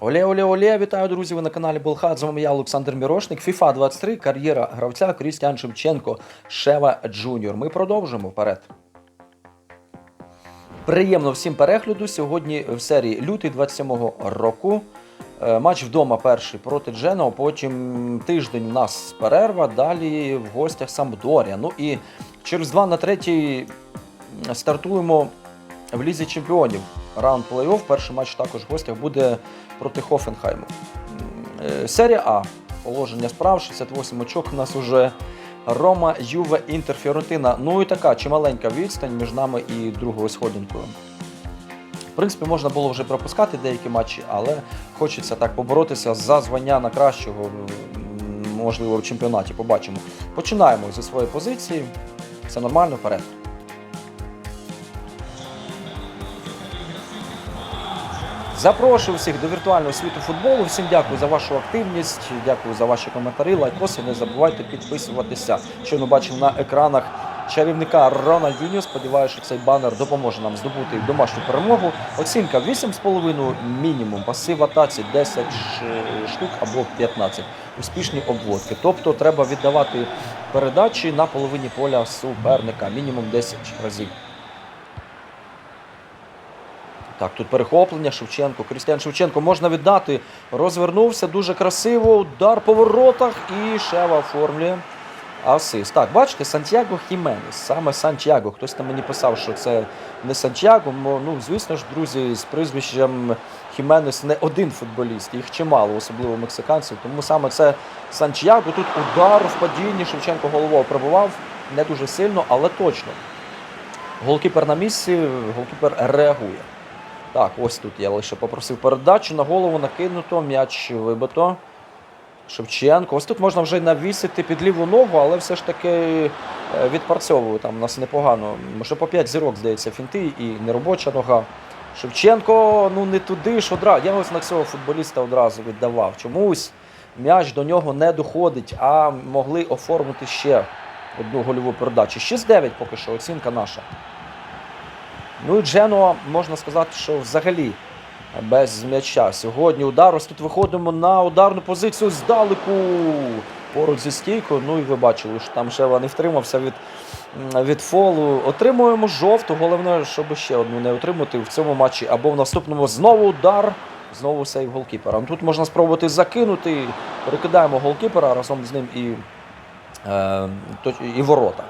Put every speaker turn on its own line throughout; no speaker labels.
Оле, оле, оле, вітаю, друзі! Ви на каналі Болхат. З вами я, Олександр Мірошник. FIFA 23, кар'єра гравця Крістіан Шевченко, Шева Джуніор. Ми продовжимо вперед. Приємно всім перегляду. Сьогодні в серії лютий 27-го року. Е, Матч вдома перший проти Дженого, потім тиждень у нас перерва, далі в гостях Самдорія. Ну і через 2 на 3 стартуємо в Лізі Чемпіонів. Раунд плей-офф. Перший матч також в гостях буде проти Хофенхайму. Е, Серія А. Положення справ, 68 очок. У нас уже Рома, Юве, Інтер, Фіорентина. Ну і така чималенька відстань між нами і другою сходинкою. В принципі, можна було вже пропускати деякі матчі, але хочеться так поборотися за звання на кращого, можливо, в чемпіонаті. Побачимо. Починаємо зі своєї позиції. Все нормально, вперед. Запрошую всіх до віртуального світу футболу. Всім дякую за вашу активність, дякую за ваші коментарі, лайкоси. Не забувайте підписуватися. Що ми бачимо на екранах чарівника Рональдіньо. Сподіваюся, що цей банер допоможе нам здобути домашню перемогу. Оцінка 8,5 мінімум. Пасив атаці 10 ш- штук або 15. Успішні обводки. Тобто треба віддавати передачі на половині поля суперника. Мінімум 10 разів. Так, тут перехоплення Шевченко. Крістіан Шевченко можна віддати. Розвернувся дуже красиво. Удар по воротах і Шева оформлює асист. Так, бачите, Сантьяго Хіменес. Саме Сантьяго. Хтось там мені писав, що це не Сантьяго. Ну, звісно ж, друзі, з прізвищем Хіменес не один футболіст. Їх чимало, особливо мексиканців. Тому саме це Сантьяго. Тут удар в падінні. Шевченко головою пробував. Не дуже сильно, але точно. Голкіпер на місці, голкіпер реагує. Так, ось тут я лише попросив передачу на голову накинуто, м'яч вибито. Шевченко. Ось тут можна вже навісити під ліву ногу, але все ж таки е, відпрацьовую. Там у нас непогано. Може по 5 зірок, здається, фінти і неробоча нога. Шевченко, ну не туди ж одразу. Я ось на цього футболіста одразу віддавав. Чомусь м'яч до нього не доходить, а могли оформити ще одну гольову передачу. 6-9 поки що, оцінка наша. Ну і Джено, можна сказати, що взагалі без м'яча. Сьогодні удар. Ось тут виходимо на ударну позицію здалеку. Поруч зі стійкою. Ну і ви бачили, що там Шева не втримався від, від фолу. Отримуємо жовту. Головне, щоб ще одну не отримати в цьому матчі. Або в наступному знову удар. Знову сейв голкіпера. Тут можна спробувати закинути. Перекидаємо голкіпера разом з ним і, е, і ворота.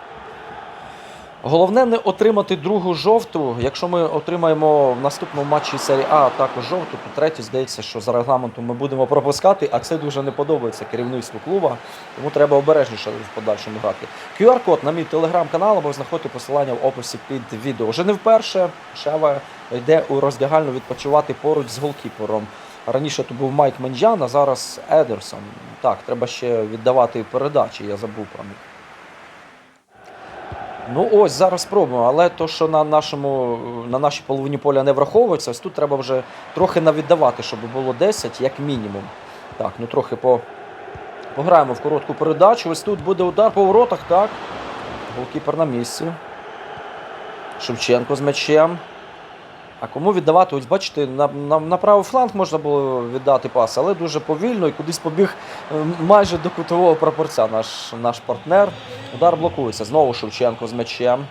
Головне не отримати другу жовту. Якщо ми отримаємо в наступному матчі серії А також жовту, то третю здається, що за регламентом ми будемо пропускати, а це дуже не подобається керівництву клуба. Тому треба обережніше в подальшому грати. QR-код на мій телеграм-канал або знаходьте посилання в описі під відео. Вже не вперше Шева йде у роздягальну відпочивати поруч з голкіпером. Раніше то був Майк Менджан, а зараз Едерсон. Так, треба ще віддавати передачі, я забув про них. Ну ось зараз спробуємо, але то, що на нашому на нашій половині поля не враховується, ось тут треба вже трохи навіддавати, щоб було 10, як мінімум. Так, ну трохи по... пограємо в коротку передачу. Ось тут буде удар по воротах, так. Голкіпер на місці. Шевченко з м'ячем. А кому віддавати? Ось бачите, на, на, на правий фланг можна було віддати пас, але дуже повільно і кудись побіг е, майже до кутового прапорця наш, наш партнер. Удар блокується. Знову Шевченко з м'ячем.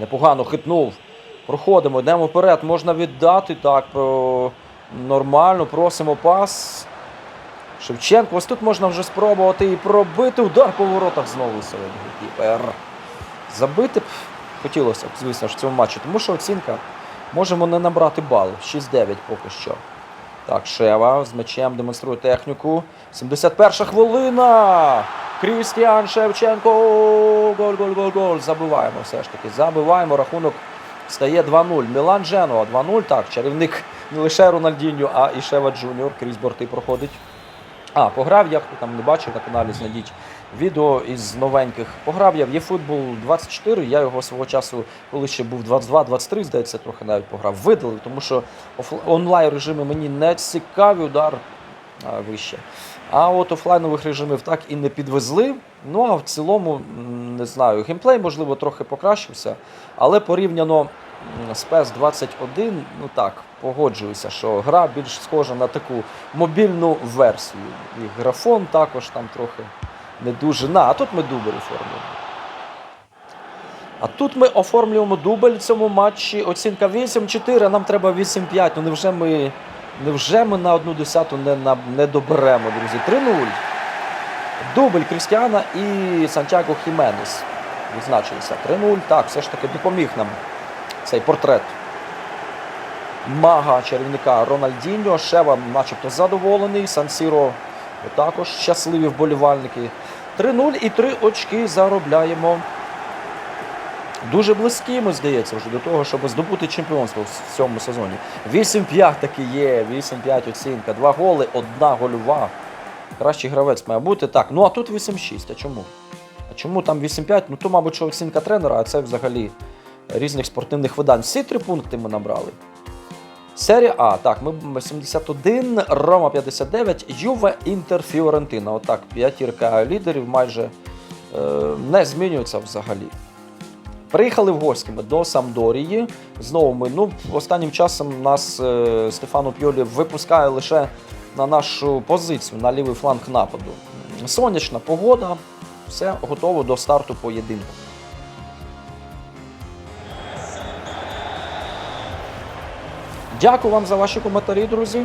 Непогано хитнув. Проходимо, йдемо вперед. Можна віддати. Так, про... нормально, просимо пас. Шевченко. Ось тут можна вже спробувати і пробити. Удар по воротах знову сьогодні. Забити б хотілося б, звісно в цьому матчі, тому що оцінка можемо не набрати бал. 6-9 поки що. Так, Шева з м'ячем демонструє техніку. 71 хвилина. Крістіан Шевченко. Голь, голь, голь, голь. Забиваємо все ж таки. Забиваємо. Рахунок стає 2-0. Мілан Дженуа 2-0. Так, чарівник не лише Рональдіньо, а і Шева Джуніор крізь борти проходить. А, пограв я, хто там не бачив на каналі, знайдіть відео із новеньких. Пограв я в eFootball 24, я його свого часу, коли ще був 22-23, здається, трохи навіть пограв, видалив, тому що онлайн режими мені не цікаві, удар вище. А от офлайнових режимів так і не підвезли. Ну а в цілому, не знаю, геймплей, можливо, трохи покращився, але порівняно з PES 21, ну так, погоджуюся, що гра більш схожа на таку мобільну версію. І графон також там трохи не дуже. На, а тут ми дубль оформлюємо. А тут ми оформлюємо дубль в цьому матчі. Оцінка 8-4, а нам треба 8-5. Ну невже ми, невже ми на одну десяту не, на, не доберемо, друзі? 3-0. Дубль Крістіана і Сантьяго Хіменес відзначилися. 3-0. Так, все ж таки допоміг нам цей портрет мага чарівника Рональдіньо. Шева начебто задоволений. Сан-Сіро також щасливі вболівальники. 3-0 і 3 очки заробляємо. Дуже близькими, здається, вже до того, щоб здобути чемпіонство в цьому сезоні. 8-5 таки є, 8-5 оцінка, два голи, одна гольова. Кращий гравець має бути. Так, ну а тут 8-6. А чому? А чому там 8-5? Ну то, мабуть, що оцінка тренера, а це взагалі різних спортивних видань. Всі три пункти ми набрали. Серія А. Так, ми 71, Рома 59, Юве, Інтер, Фіорентина. Отак, п'ятірка лідерів майже е, не змінюється взагалі. Приїхали в гості ми до Самдорії. Знову ми, ну, останнім часом нас е, Стефано Пьолі випускає лише на нашу позицію, на лівий фланг нападу. Сонячна погода, все готово до старту поєдинку. Дякую вам за ваші коментарі, друзі.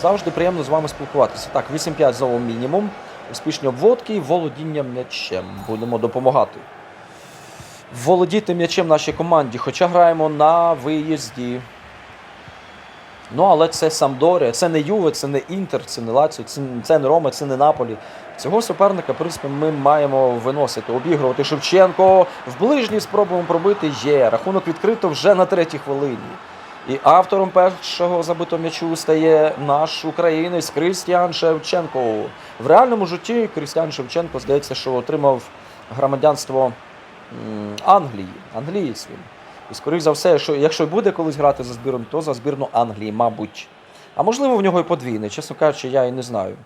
Завжди приємно з вами спілкуватися. Так, 8-5 знову мінімум. Успішні обводки і володіння м'ячем. Будемо допомагати. Володіти м'ячем нашій команді, хоча граємо на виїзді. Ну, але це Самдорія, це не Юве, це не Інтер, це не Лаціо, це, це не Рома, це не Наполі. Цього суперника, в принципі, ми маємо виносити, обігрувати Шевченко. В ближній спробуємо пробити є. Рахунок відкрито вже на третій хвилині. І автором першого забитого м'ячу стає наш українець Крістіан Шевченко. В реальному житті Крістіан Шевченко здається, що отримав громадянство Англії. Англієць він. І, скоріш за все, якщо, якщо буде колись грати за збірну, то за збірну Англії, мабуть. А можливо, в нього і подвійний. Чесно кажучи, я і не знаю.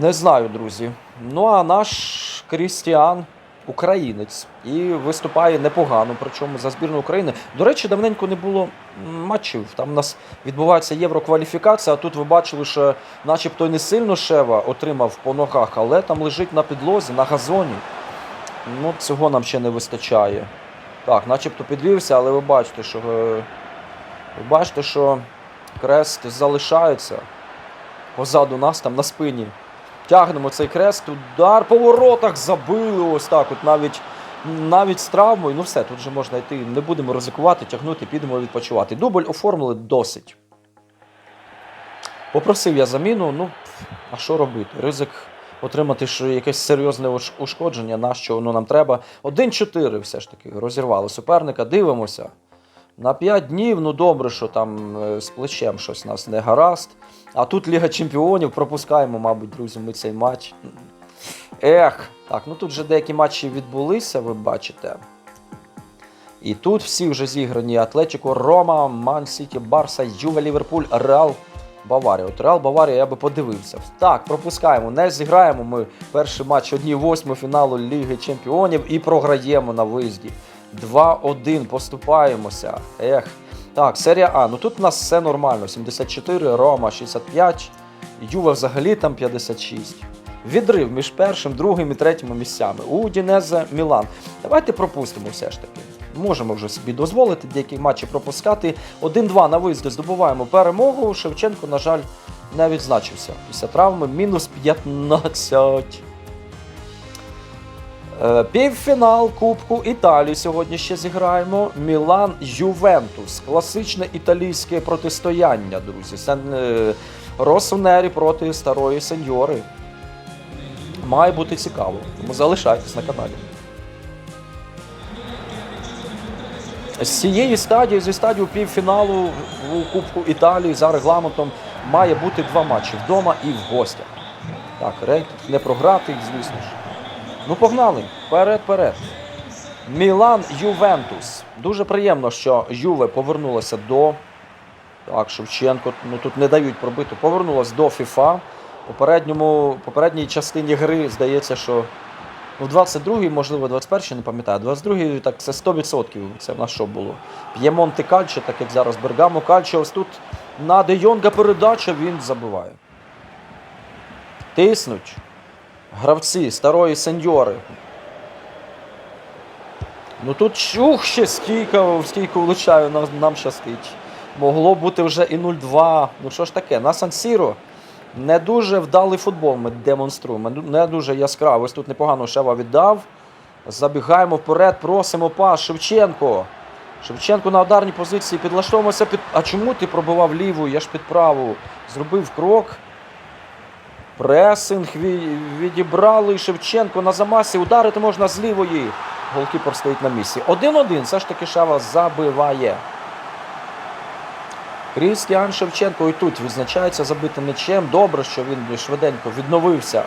Не знаю, друзі. Ну а наш Крістіан українець і виступає непогано, причому за збірну України. До речі, давненько не було матчів. Там у нас відбувається єврокваліфікація, а тут ви бачили, що начебто не сильно Шева отримав по ногах, але там лежить на підлозі, на газоні. Ну, цього нам ще не вистачає. Так, начебто підвівся, але ви бачите, що е, ви бачите, що крест залишається позаду нас, там на спині. Тягнемо цей крест, удар по воротах забили ось так. От навіть, навіть з травмою. Ну все, тут вже можна йти. Не будемо ризикувати, тягнути, підемо відпочивати. Дубль оформили досить. Попросив я заміну, ну, а що робити? Ризик отримати що якесь серйозне ушкодження, на що воно нам треба. 1-4 все ж таки розірвали суперника. Дивимося. На 5 днів, ну добре, що там е, з плечем щось у нас не гаразд. А тут Ліга Чемпіонів пропускаємо, мабуть, друзі, ми цей матч. Ех, так, ну тут вже деякі матчі відбулися, ви бачите. І тут всі вже зіграні Атлетіко, Рома, Ман Сіті, Барса, Юве, Ліверпуль, Реал, Баварія. От Реал Баварія я би подивився. Так, пропускаємо, не зіграємо ми перший матч 1-8 фіналу Ліги Чемпіонів і програємо на виїзді. 2-1, поступаємося. Ех. Так, серія А. Ну тут у нас все нормально. 74, Рома 65, Юве взагалі там 56. Відрив між першим, другим і третім місцями. У Дінезе Мілан. Давайте пропустимо все ж таки. Можемо вже собі дозволити деякі матчі пропускати. 1-2 на виїзді здобуваємо перемогу. Шевченко, на жаль, не відзначився після травми. Мінус 15. Е, Півфінал Кубку Італії сьогодні ще зіграємо. Мілан Ювентус. Класичне італійське протистояння, друзі. Е, Росонері проти старої сеньори. Має бути цікаво. Тому залишайтесь на каналі. З цієї стадії, зі стадії півфіналу у Кубку Італії за регламентом має бути два матчі вдома і в гостях. Так, рейтинг не програти, звісно ж. Ну, погнали. Вперед. Мілан Ювентус. Дуже приємно, що Юве повернулася до. Так, Шевченко, ну тут не дають пробити. Повернулася до ФІФА. Попередньому, попередній частині гри здається, що Ну, 22-й, можливо, 21-й, не пам'ятаю. 22-й, так це 100%. Це в нас що було? П'ємонте Кальче, так як зараз Бергамо Кальче. Ось тут на Де Йонга передача він забиває. Тиснуть. Гравці, старої сеньори. Ну тут ух, ще стійка, стійко влучаю, нам, нам щастить. Могло бути вже і 0-2. Ну що ж таке, на Сан-Сіро не дуже вдалий футбол ми демонструємо. Не дуже яскраво. Ось тут непогано Шева віддав. Забігаємо вперед, просимо пас. Шевченко. Шевченко на ударній позиції підлаштовуємося під. А чому ти пробивав ліву? Я ж під праву. Зробив крок. Пресинг ві- відібрали Шевченко на замасі. Ударити можна з лівої. Голкіпер стоїть на місці. 1-1. Все ж таки Шева забиває. Крістіан Шевченко і тут відзначається забитим м'ячем. Добре, що він швиденько відновився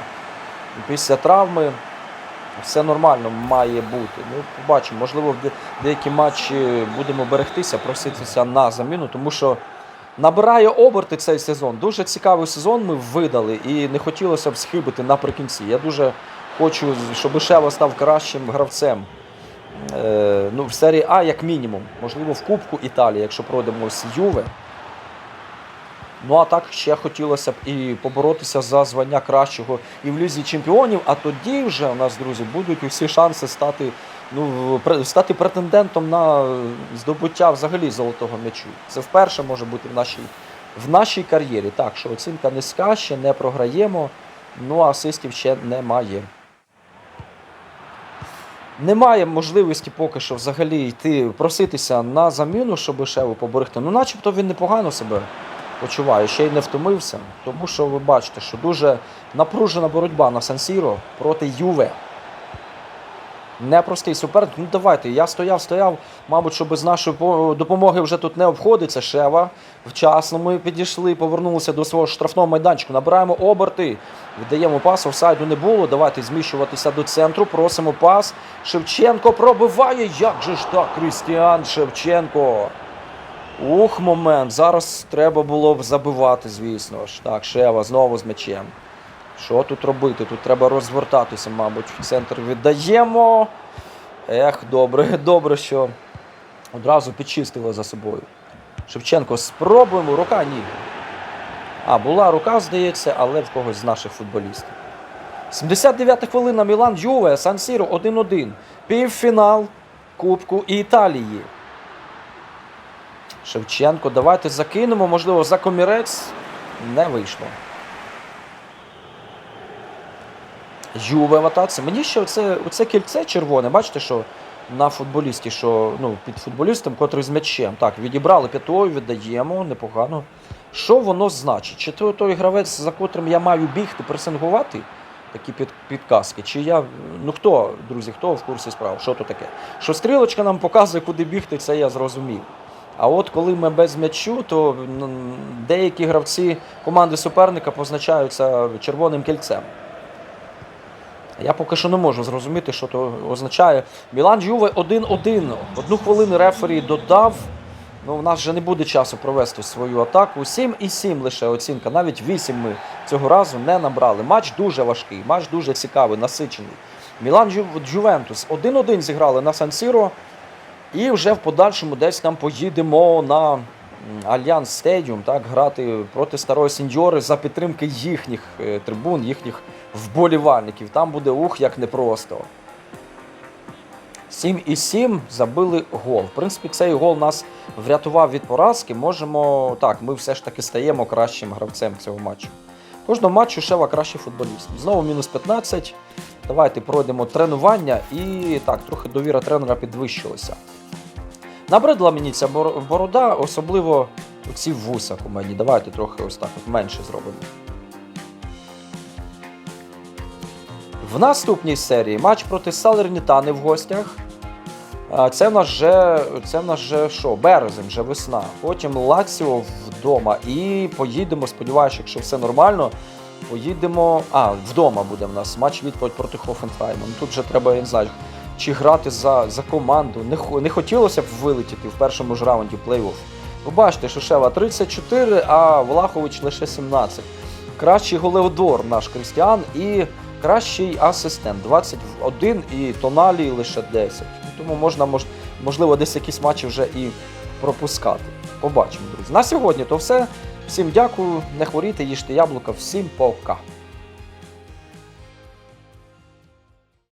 після травми. Все нормально має бути. Ну, побачимо, можливо, в деякі матчі будемо берегтися, проситися на заміну, тому що набирає оберти цей сезон. Дуже цікавий сезон ми видали і не хотілося б схибити наприкінці. Я дуже хочу, щоб Шева став кращим гравцем. Е, ну, в серії А, як мінімум, можливо, в Кубку Італії, якщо пройдемо з Юве. Ну а так ще хотілося б і поборотися за звання кращого і в лізі чемпіонів. А тоді вже у нас, друзі, будуть усі шанси стати, ну, стати претендентом на здобуття взагалі золотого м'ячу. Це вперше може бути в нашій, в нашій кар'єрі. Так, що оцінка низька, ще не програємо, ну асистів ще немає. Немає можливості поки що взагалі йти проситися на заміну, щоб Шеву поберегти. Ну, начебто він непогано себе почуває, ще й не втомився. Тому що ви бачите, що дуже напружена боротьба на Сан-Сіро проти Юве. Непростий суперник. Ну давайте. Я стояв, стояв. Мабуть, що без нашої допомоги вже тут не обходиться. Шева. Вчасно ми підійшли, повернулися до свого штрафного майданчику. Набираємо оберти. Віддаємо пас, офсайду не було. Давайте зміщуватися до центру. Просимо пас. Шевченко пробиває. Як же ж так, Крістіан Шевченко? Ух, момент. Зараз треба було б забивати, звісно ж. Так, Шева знову з м'ячем. Що тут робити? Тут треба розвертатися, мабуть. В центр віддаємо. Ех, добре, добре, що одразу підчистили за собою. Шевченко, спробуємо. Рука ні. А, була рука, здається, але в когось з наших футболістів. 79-та хвилина Мілан Юве, Сан Сіро 1-1. Півфінал Кубку Італії. Шевченко, давайте закинемо, можливо, за комірець не вийшло. Юве в атаці. Мені ще оце, оце кільце червоне, бачите, що на футболісті, що ну, під футболістом, котрий з м'ячем. Так, відібрали п'ятою, віддаємо, непогано. Що воно значить? Чи той, той гравець, за котрим я маю бігти, пресингувати такі під, підказки? Чи я. Ну хто, друзі, хто в курсі справ? Що то таке? Що стрілочка нам показує, куди бігти, це я зрозумів. А от коли ми без м'ячу, то деякі гравці команди суперника позначаються червоним кільцем. Я поки що не можу зрозуміти, що то означає. Мілан Юве 1-1. Одну хвилину рефері додав. Ну, у нас вже не буде часу провести свою атаку. 7,7 лише оцінка. Навіть 8 ми цього разу не набрали. Матч дуже важкий, матч дуже цікавий, насичений. Мілан Джувентус 1-1 зіграли на Сан-Сіро. І вже в подальшому десь там поїдемо на Альянс Стедіум, так, грати проти старої сеньори за підтримки їхніх е, трибун, їхніх вболівальників. Там буде ух, як непросто. 7 і 7 забили гол. В принципі, цей гол нас врятував від поразки. Можемо. Так, ми все ж таки стаємо кращим гравцем цього матчу. Кожного матчу Шева кращий футболіст. Знову мінус 15. Давайте пройдемо тренування і так, трохи довіра тренера підвищилася. Набридла мені ця борода, особливо оці в вусах у мені. Давайте трохи ось так от менше зробимо. В наступній серії матч проти Салернітани в гостях. Це в нас вже, це в нас вже що? Березень, вже весна. Потім Лаціо вдома. І поїдемо, сподіваюся, якщо все нормально. Поїдемо. А, вдома буде в нас матч відповідь проти Хофенхайма. Ну, Тут вже треба, я не знаю, чи грати за, за команду. Не, не хотілося б вилетіти в першому ж раунді плей-офф. Ви що 34, а Влахович лише 17. Кращий голеодор наш Крістіан і Кращий асистент 21 і Тоналі лише 10. Ну, Тому можна, мож, можливо, десь якісь матчі вже і пропускати. Побачимо, друзі. На сьогодні то все. Всім дякую, не хворійте, їжте яблука, всім пока.